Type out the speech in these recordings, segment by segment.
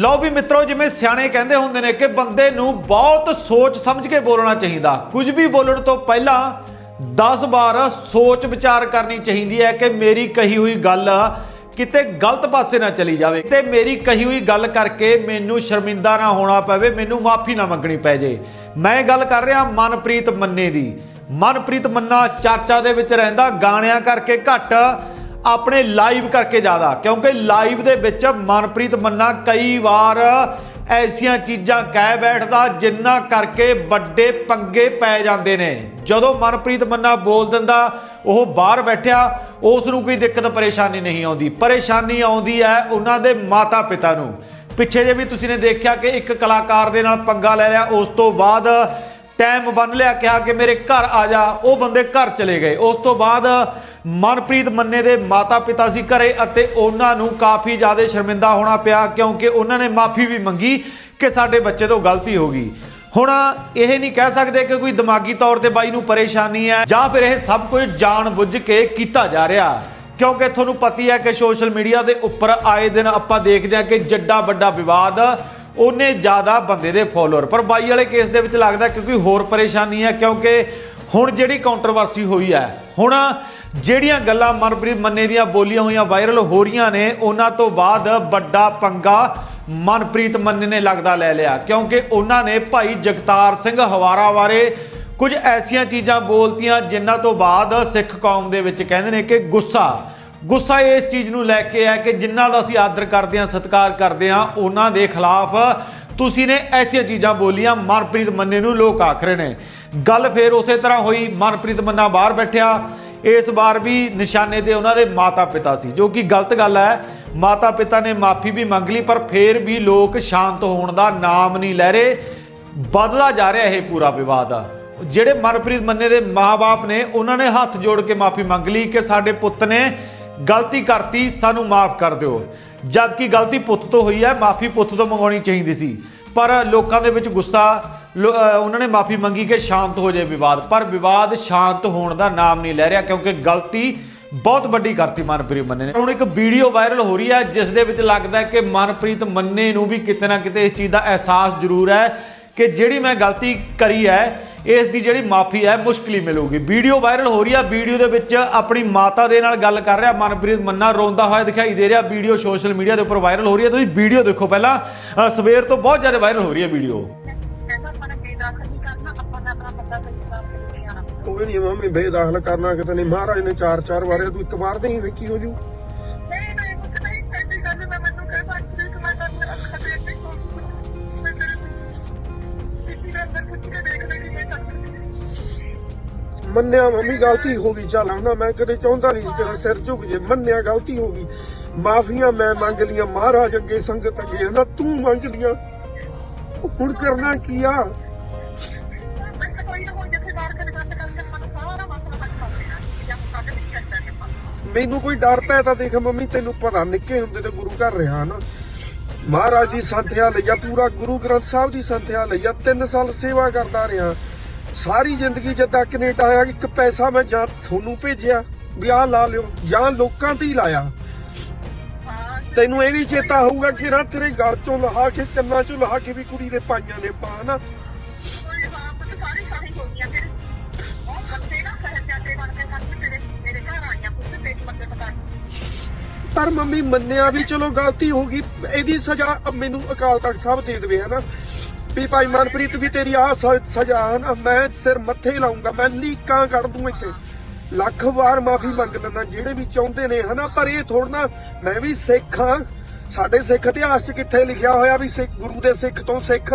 ਲਓ ਵੀ ਮਿੱਤਰੋ, ਜਿਵੇਂ ਸਿਆਣੇ ਕਹਿੰਦੇ ਹੁੰਦੇ ਨੇ ਕਿ ਬੰਦੇ ਨੂੰ ਬਹੁਤ ਸੋਚ ਸਮਝ ਕੇ ਬੋਲਣਾ ਚਾਹੀਦਾ। ਕੁਝ ਵੀ ਬੋਲਣ ਤੋਂ ਪਹਿਲਾਂ 10 ਵਾਰ ਸੋਚ ਵਿਚਾਰ ਕਰਨੀ ਚਾਹੀਦੀ ਹੈ ਕਿ ਮੇਰੀ ਕਹੀ ਹੋਈ ਗੱਲ ਕਿਤੇ ਗਲਤ ਪਾਸੇ ਨਾ ਚਲੀ ਜਾਵੇ ਤੇ ਮੇਰੀ ਕਹੀ ਹੋਈ ਗੱਲ ਕਰਕੇ ਮੈਨੂੰ ਸ਼ਰਮਿੰਦਾ ਨਾ ਹੋਣਾ ਪਵੇ, ਮੈਨੂੰ ਮਾਫੀ ਨਾ ਮੰਗਣੀ ਪੈ ਜੇ। ਮੈਂ ਗੱਲ ਕਰ ਰਿਹਾ ਮਨਪ੍ਰੀਤ ਮੰਨੇ ਦੀ। ਮਨਪ੍ਰੀਤ ਮੰਨਾ ਚਰਚਾ ਦੇ ਵਿੱਚ ਰਹਿੰਦਾ, ਗਾਣਿਆਂ ਕਰਕੇ ਘੱਟ ਆਪਣੇ ਲਾਈਵ ਕਰਕੇ ਜ਼ਿਆਦਾ, ਕਿਉਂਕਿ ਲਾਈਵ ਦੇ ਵਿੱਚ ਮਨਪ੍ਰੀਤ ਮੰਨਾ ਕਈ ਵਾਰ ਐਸੀਆਂ ਚੀਜ਼ਾਂ ਕਹਿ ਬੈਠਦਾ ਜਿੰਨਾ ਕਰਕੇ ਵੱਡੇ ਪੰਗੇ ਪੈ ਜਾਂਦੇ ਨੇ। ਜਦੋਂ ਮਨਪ੍ਰੀਤ ਮੰਨਾ ਬੋਲ ਦਿੰਦਾ, ਉਹ ਬਾਹਰ ਬੈਠਿਆ ਉਸ ਨੂੰ ਕੋਈ ਦਿੱਕਤ, ਪਰੇਸ਼ਾਨੀ ਨਹੀਂ ਆਉਂਦੀ। ਪਰੇਸ਼ਾਨੀ ਆਉਂਦੀ ਹੈ ਉਹਨਾਂ ਦੇ ਮਾਤਾ ਪਿਤਾ ਨੂੰ। ਪਿੱਛੇ ਜੇ ਵੀ ਤੁਸੀਂ ਨੇ ਦੇਖਿਆ ਕਿ ਇੱਕ ਕਲਾਕਾਰ ਦੇ ਨਾਲ ਪੰਗਾ ਲੈ ਲਿਆ ਉਸ ਤੋਂ ਬਾਅਦ ਟਾਈਮ ਬੰਨ ਲਿਆ, ਕਿਹਾ ਕਿ ਮੇਰੇ ਘਰ ਆ ਜਾ। ਉਹ ਬੰਦੇ ਘਰ ਚਲੇ ਗਏ। ਉਸ ਤੋਂ ਬਾਅਦ ਮਨਪ੍ਰੀਤ ਮੰਨੇ ਦੇ ਮਾਤਾ-ਪਿਤਾ ਸੀ ਘਰੇ ਅਤੇ ਉਹਨਾਂ ਨੂੰ ਕਾਫੀ ਜ਼ਿਆਦਾ ਸ਼ਰਮਿੰਦਾ ਹੋਣਾ ਪਿਆ ਕਿਉਂਕਿ ਉਹਨਾਂ ਨੇ ਮਾਫੀ ਵੀ ਮੰਗੀ ਕਿ ਸਾਡੇ ਬੱਚੇ ਤੋਂ ਗਲਤੀ ਹੋ ਗਈ। ਹੁਣ ਇਹ ਨਹੀਂ ਕਹਿ ਸਕਦੇ ਕਿ ਕੋਈ ਦਿਮਾਗੀ ਤੌਰ ਤੇ ਬਾਈ ਨੂੰ ਪਰੇਸ਼ਾਨੀ ਹੈ ਜਾਂ ਫਿਰ ਇਹ ਸਭ ਕੁਝ ਜਾਣ ਬੁੱਝ ਕੇ ਕੀਤਾ ਜਾ ਰਿਹਾ। ਕਿਉਂਕਿ ਤੁਹਾਨੂੰ ਪਤੀ ਹੈ ਕਿ ਸੋਸ਼ਲ ਮੀਡੀਆ ਦੇ ਉੱਪਰ ਆਏ ਦਿਨ ਆਪਾਂ ਦੇਖਦੇ ਹਾਂ ਕਿ ਜੱਡਾ ਵੱਡਾ ਵਿਵਾਦ ਉਹਨੇ ਜ਼ਿਆਦਾ ਬੰਦੇ ਦੇ ਫੋਲੋਅਰ। ਪਰ ਬਾਈ ਵਾਲੇ ਕੇਸ ਦੇ ਵਿੱਚ ਲੱਗਦਾ ਕਿਉਂਕਿ ਹੋਰ ਪਰੇਸ਼ਾਨੀ ਹੈ, ਕਿਉਂਕਿ ਹੁਣ ਜਿਹੜੀ ਕੰਟਰੋਵਰਸੀ ਹੋਈ ਹੈ, ਹੁਣ ਜਿਹੜੀਆਂ ਗੱਲਾਂ ਮਨਪ੍ਰੀਤ ਮੰਨੇ ਦੀਆਂ ਬੋਲੀਆਂ ਹੋਈਆਂ ਵਾਇਰਲ ਹੋ ਰਹੀਆਂ ਨੇ, ਉਹਨਾਂ ਤੋਂ ਬਾਅਦ ਵੱਡਾ ਪੰਗਾ ਮਨਪ੍ਰੀਤ ਮੰਨੇ ਨੇ ਲੱਗਦਾ ਲੈ ਲਿਆ। ਕਿਉਂਕਿ ਉਹਨਾਂ ਨੇ ਭਾਈ ਜਗਤਾਰ ਸਿੰਘ ਹਵਾਰਾ ਬਾਰੇ ਕੁਝ ਐਸੀਆਂ ਚੀਜ਼ਾਂ ਬੋਲਤੀਆਂ, ਜਿਨ੍ਹਾਂ ਤੋਂ ਬਾਅਦ ਸਿੱਖ ਕੌਮ ਦੇ ਵਿੱਚ ਕਹਿੰਦੇ ਨੇ ਕਿ ਗੁੱਸਾ ਗੁੱਸਾ ਇਸ ਚੀਜ਼ ਨੂੰ ਲੈ ਕੇ ਹੈ ਕਿ ਜਿਨ੍ਹਾਂ ਦਾ ਅਸੀਂ ਆਦਰ ਕਰਦੇ ਹਾਂ, ਸਤਿਕਾਰ ਕਰਦੇ ਹਾਂ, ਉਹਨਾਂ ਦੇ ਖਿਲਾਫ ਤੁਸੀਂ ਨੇ ਐਸੀਆਂ ਚੀਜ਼ਾਂ ਬੋਲੀਆਂ, ਮਨਪ੍ਰੀਤ ਮੰਨੇ ਨੂੰ ਲੋਕ ਆਖ ਰਹੇ ਨੇ। ਗੱਲ ਫੇਰ ਉਸੇ ਤਰ੍ਹਾਂ ਹੋਈ, ਮਨਪ੍ਰੀਤ ਮੰਨਾ ਬਾਹਰ ਬੈਠਿਆ। ਇਸ ਵਾਰ ਵੀ ਨਿਸ਼ਾਨੇ ਤੇ ਉਹਨਾਂ ਦੇ ਮਾਤਾ ਪਿਤਾ ਸੀ, ਜੋ ਕਿ ਗਲਤ ਗੱਲ ਹੈ। ਮਾਤਾ ਪਿਤਾ ਨੇ ਮਾਫੀ ਵੀ ਮੰਗ ਲਈ, ਪਰ ਫੇਰ ਵੀ ਲੋਕ ਸ਼ਾਂਤ ਹੋਣ ਦਾ ਨਾਮ ਨਹੀਂ ਲੈ ਰਹੇ। ਵੱਧਦਾ ਜਾ ਰਿਹਾ ਇਹ ਪੂਰਾ ਵਿਵਾਦ। ਆ ਜਿਹੜੇ ਮਨਪ੍ਰੀਤ ਮੰਨੇ ਦੇ ਮਾਪੇ ਨੇ, ਉਹਨਾਂ ਨੇ ਹੱਥ ਜੋੜ ਕੇ ਮਾਫੀ ਮੰਗ ਲਈ ਕਿ ਸਾਡੇ ਪੁੱਤ ਨੇ ਗਲਤੀ ਕਰਤੀ, ਸਾਨੂੰ ਮਾਫ ਕਰ ਦਿਓ। ਜਦ ਕਿ ਗਲਤੀ ਪੁੱਤ ਤੋਂ ਹੋਈ ਹੈ, ਮਾਫੀ ਪੁੱਤ ਤੋਂ ਮੰਗਾਉਣੀ ਚਾਹੀਦੀ ਸੀ। ਪਰ ਲੋਕਾਂ ਦੇ ਵਿੱਚ ਗੁੱਸਾ, ਲੋ- ਉਹਨਾਂ ਨੇ ਮਾਫੀ ਮੰਗੀ ਕਿ ਸ਼ਾਂਤ ਹੋ ਜਾਏ ਵਿਵਾਦ। ਪਰ ਵਿਵਾਦ ਸ਼ਾਂਤ ਹੋਣ ਦਾ ਨਾਮ ਨਹੀਂ ਲੈ ਰਿਹਾ, ਕਿਉਂਕਿ ਗਲਤੀ ਬਹੁਤ ਵੱਡੀ ਕਰਤੀ ਮਨਪ੍ਰੀਤ ਮੰਨੇ ਨੇ। ਹੁਣ ਇੱਕ ਵੀਡੀਓ ਵਾਇਰਲ ਹੋ ਰਹੀ ਹੈ, ਜਿਸ ਦੇ ਵਿੱਚ ਲੱਗਦਾ ਹੈ ਕਿ ਮਨਪ੍ਰੀਤ ਮੰਨੇ ਨੂੰ ਵੀ ਕਿਤੇ ਨਾ ਕਿਤੇ ਇਸ ਚੀਜ਼ ਦਾ ਅਹਿਸਾਸ ਜ਼ਰੂਰ ਹੈ ਕਿ ਜਿਹੜੀ ਮੈਂ ਗਲਤੀ ਕਰੀ ਹੈ ਇਸ ਦੀ ਜਿਹੜੀ ਮਾਫੀ ਹੈ ਮੁਸ਼ਕਿਲ ਹੀ ਮਿਲੂਗੀ। ਵੀਡੀਓ ਵਾਇਰਲ ਹੋ ਰਹੀ ਹੈ ਵੀਡੀਓ ਦੇ ਵਿੱਚ ਆਪਣੀ ਮਾਤਾ ਦੇ ਨਾਲ ਗੱਲ ਕਰ ਰਿਹਾ ਮਨਪ੍ਰੀਤ ਮੰਨਾ, ਰੋਂਦਾ ਹੋਇਆ ਦਿਖਾਈ ਦੇ ਰਿਹਾ, ਵੀਡੀਓ ਸੋਸ਼ਲ ਮੀਡੀਆ ਦੇ ਉੱਪਰ ਵਾਇਰਲ ਹੋ ਰਹੀ ਹੈ ਤੁਸੀਂ ਵੀਡੀਓ ਦੇਖੋ ਪਹਿਲਾਂ ਸਵੇਰ ਤੋਂ ਬਹੁਤ ਜ਼ਿਆਦਾ ਵਾਇਰਲ ਹੋ ਰਹੀ ਹੈ ਵੀਡੀਓ। ਕੋਈ ਨਹੀਂ ਮੰਮੀ, ਬੇਦਾਖਲ ਕਰਨਾ ਕਿਤੇ ਨਹੀਂ ਮਹਾਰਾਜ ਨੇ ਚਾਰ ਚਾਰ ਵਾਰੇ ਤੂੰ ਇੱਕ ਵਾਰ ਦੇ ਹੀ ਵੇਖੀ ਹੋ ਜੂ। ਮੰਨਿਆ ਮੰਮੀ ਗਲਤੀ ਹੋ ਗਈ, ਚੱਲ ਹੁਣ ਮੈਂ ਕਦੇ ਚਾਹੁੰਦਾ ਨਹੀਂ ਤੇਰਾ ਸਿਰ ਝੁਕ ਜੇ, ਮੰਨਿਆ ਗਲਤੀ ਹੋ ਗਈ। ਮਾਫੀਆਂ ਮੈਂ ਮੰਗ ਲੀਆਂ, ਮਹਾਰਾਜ ਅੱਗੇ ਸੰਗਤ ਅੱਗੇ, ਨਾ ਤੂੰ ਮੰਗ ਲੀਆਂ ਹੁਣ ਕਰਨਾ ਕੀ ਆ? ਮੈਨੂੰ ਕੋਈ ਡਰ ਪੈ ਤਾਂ ਦੇਖ ਮੰਮੀ, ਤੈਨੂੰ ਪਤਾ ਨਿੱਕੇ ਹੁੰਦੇ ਤੇ ਗੁਰੂ ਘਰ ਰਿਹਾ ਨਾ। ਮਹਾਰਾਜ ਦੀ ਸੰਥਿਆ ਲਈਆ ਪੂਰਾ ਗੁਰੂ ਗ੍ਰੰਥ ਸਾਹਿਬ ਦੀ ਸੰਥਿਆ ਲਈਆ 3 ਸਾਲ ਸੇਵਾ ਕਰਦਾ ਰਿਹਾ। ਸਾਰੀ ਜ਼ਿੰਦਗੀ ਜਦਾਂ ਕੈਨੇਡਾ ਆਇਆ ਇੱਕ ਪੈਸਾ ਮੈਂ ਜਾਂ ਤੁਹਾਨੂੰ ਭੇਜਿਆ ਵੀ ਆਹ ਲਾ ਲਿਓ ਜਾਂ ਲੋਕਾਂ ਤੇ ਹੀ ਲਾਇਆ। ਤੈਨੂੰ ਇਹ ਵੀ ਚੇਤਾ ਹੋਊਗਾ ਕਿ ਰਾ ਤੇਰੇ ਗਲ ਚੋਂ ਲਹਾ ਕੇ ਕੰਨਾਂ ਚੋਂ ਲਹਾ ਕੇ ਵੀ ਕੁੜੀ ਦੇ ਪਾਈਆਂ ਨੇ ਪਾ ਨਾ ਪਰ ਮੰਮੀ ਮੰਨਿਆ ਵੀ ਚਲੋ ਗਲਤੀ ਹੋ ਗਈ ਇਹਦੀ ਸਜ਼ਾ ਮੈਨੂੰ ਅਕਾਲ ਤਖਤ ਸਾਹਿਬ ਦੇ ਦੇਵੇ ਹਨਾ? ਵੀ ਭਾਈ ਮਨਪ੍ਰੀਤ, ਵੀ ਤੇਰੀ ਆ ਸਜ਼ਾ ਨਾ ਮੈਂ ਸਿਰ ਮੱਥੇ ਲਾਉਂਗਾ, ਮੈਂ ਲੀਕਾਂ ਕੱਢ ਦੂੰ ਇੱਥੇ। ਲੱਖ ਵਾਰ ਮਾਫੀ ਮੰਗ ਲੈਂਦਾ, ਜਿਹੜੇ ਵੀ ਚਾਹੁੰਦੇ ਨੇ, ਹਨਾ, ਪਰ ਇਹ ਥੋੜਨਾ ਮੈਂ ਵੀ ਸਿੱਖ ਹਾਂ। ਸਾਡੇ ਸਿੱਖ ਇਤਿਹਾਸ 'ਚ ਕਿੱਥੇ ਲਿਖਿਆ ਹੋਇਆ ਵੀ ਸਿੱਖ, ਗੁਰੂ ਦੇ ਸਿੱਖ ਤੋਂ ਸਿੱਖ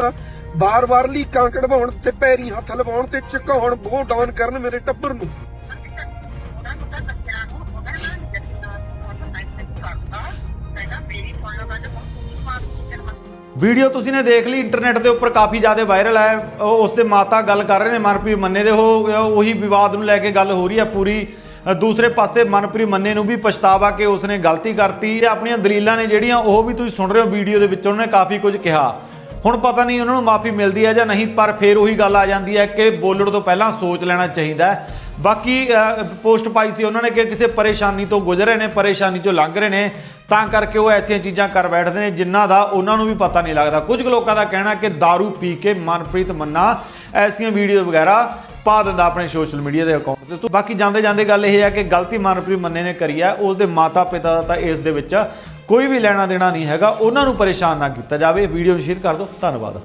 ਬਾਰ-ਬਾਰ ਲੀਕਾਂ ਕਢਵਾਉਣ ਤੇ ਪੈਰੀ ਹੱਥ ਲਵਾਉਣ ਤੇ ਝੁਕਾਉਣ ਬੋਹ ਡਾਊਨ ਕਰਨ ਮੇਰੇ ਟੱਬਰ ਨੂੰ। ਮੇਰੀ ਫੋਨ ਲਗਾ ਜੋ ਤੂੰ ਮਾਰ ਵੀਡੀਓ ਤੁਸੀਂ ਨੇ ਦੇਖ ਲਈ ਇੰਟਰਨੈਟ ਦੇ ਉੱਪਰ ਕਾਫੀ ਜ਼ਿਆਦਾ ਵਾਇਰਲ ਹੈ। ਉਹ ਉਸ ਦੇ ਮਾਤਾ ਗੱਲ ਕਰ ਰਹੇ ਨੇ, ਮਨਪ੍ਰੀਤ ਮੰਨੇ ਦੇ, ਉਹ ਉਹੀ ਵਿਵਾਦ ਨੂੰ ਲੈ ਕੇ ਗੱਲ ਹੋ ਰਹੀ ਹੈ ਪੂਰੀ। ਦੂਸਰੇ ਪਾਸੇ ਮਨਪ੍ਰੀਤ ਮੰਨੇ ਨੂੰ ਵੀ ਪਛਤਾਵਾ ਕਿ ਉਸਨੇ ਗਲਤੀ ਕਰਤੀ। ਤੇ ਆਪਣੀਆਂ ਦਲੀਲਾਂ ਨੇ ਜਿਹੜੀਆਂ, ਉਹ ਵੀ ਤੁਸੀਂ ਸੁਣ ਰਹੇ ਹੋ ਵੀਡੀਓ ਦੇ ਵਿੱਚ, ਉਹਨਾਂ ਨੇ ਕਾਫੀ ਕੁਝ ਕਿਹਾ। ਹੁਣ ਪਤਾ ਨਹੀਂ ਉਹਨਾਂ ਨੂੰ ਮਾਫੀ ਮਿਲਦੀ ਹੈ ਜਾਂ ਨਹੀਂ, ਪਰ ਫਿਰ ਉਹੀ ਗੱਲ ਆ ਜਾਂਦੀ ਹੈ ਕਿ ਬੋਲਣ ਤੋਂ ਪਹਿਲਾਂ ਸੋਚ ਲੈਣਾ ਚਾਹੀਦਾ ਹੈ। ਬਾਕੀ ਪੋਸਟ ਪਾਈ ਸੀ ਉਹਨਾਂ ਨੇ ਕਿ ਕਿਸੇ ਪਰੇਸ਼ਾਨੀ ਤੋਂ ਗੁਜ਼ਰ ਰਹੇ ਨੇ, ਪਰੇਸ਼ਾਨੀ ਚੋਂ ਲੰਘ ਰਹੇ ਨੇ, ਤਾਂ ਕਰਕੇ ਉਹ ਐਸੀਆਂ ਚੀਜ਼ਾਂ ਕਰ ਬੈਠਦੇ ਨੇ ਜਿਨ੍ਹਾਂ ਦਾ ਉਹਨਾਂ ਨੂੰ ਵੀ ਪਤਾ ਨਹੀਂ ਲੱਗਦਾ। ਕੁਝ ਕੁ ਲੋਕਾਂ ਦਾ ਕਹਿਣਾ ਕਿ दारू ਪੀ ਕੇ ਮਨਪ੍ਰੀਤ ਮੰਨਾ ਐਸੀਆਂ ਵੀਡੀਓ ਵਗੈਰਾ ਪਾ ਦਿੰਦਾ ਆਪਣੇ ਸੋਸ਼ਲ ਮੀਡੀਆ ਦੇ ਅਕਾਊਂਟ ਤੇ। ਤੋ ਬਾਕੀ ਜਾਂਦੇ ਜਾਂਦੇ ਗੱਲ ਇਹ ਹੈ ਕਿ ਗਲਤੀ ਮਨਪ੍ਰੀਤ ਮੰਨੇ ਨੇ ਕਰੀ ਹੈ ਉਸਦੇ ਮਾਤਾ ਪਿਤਾ ਦਾ ਤਾਂ ਇਸ ਦੇ ਵਿੱਚ ਕੋਈ ਵੀ ਲੈਣਾ ਦੇਣਾ ਨਹੀਂ ਹੈਗਾ। ਉਹਨਾਂ ਨੂੰ ਪਰੇਸ਼ਾਨ ਨਾ ਕੀਤਾ ਜਾਵੇ। ਵੀਡੀਓ ਨੂੰ ਸ਼ੇਅਰ ਕਰ ਦਿਓ। ਧੰਨਵਾਦ।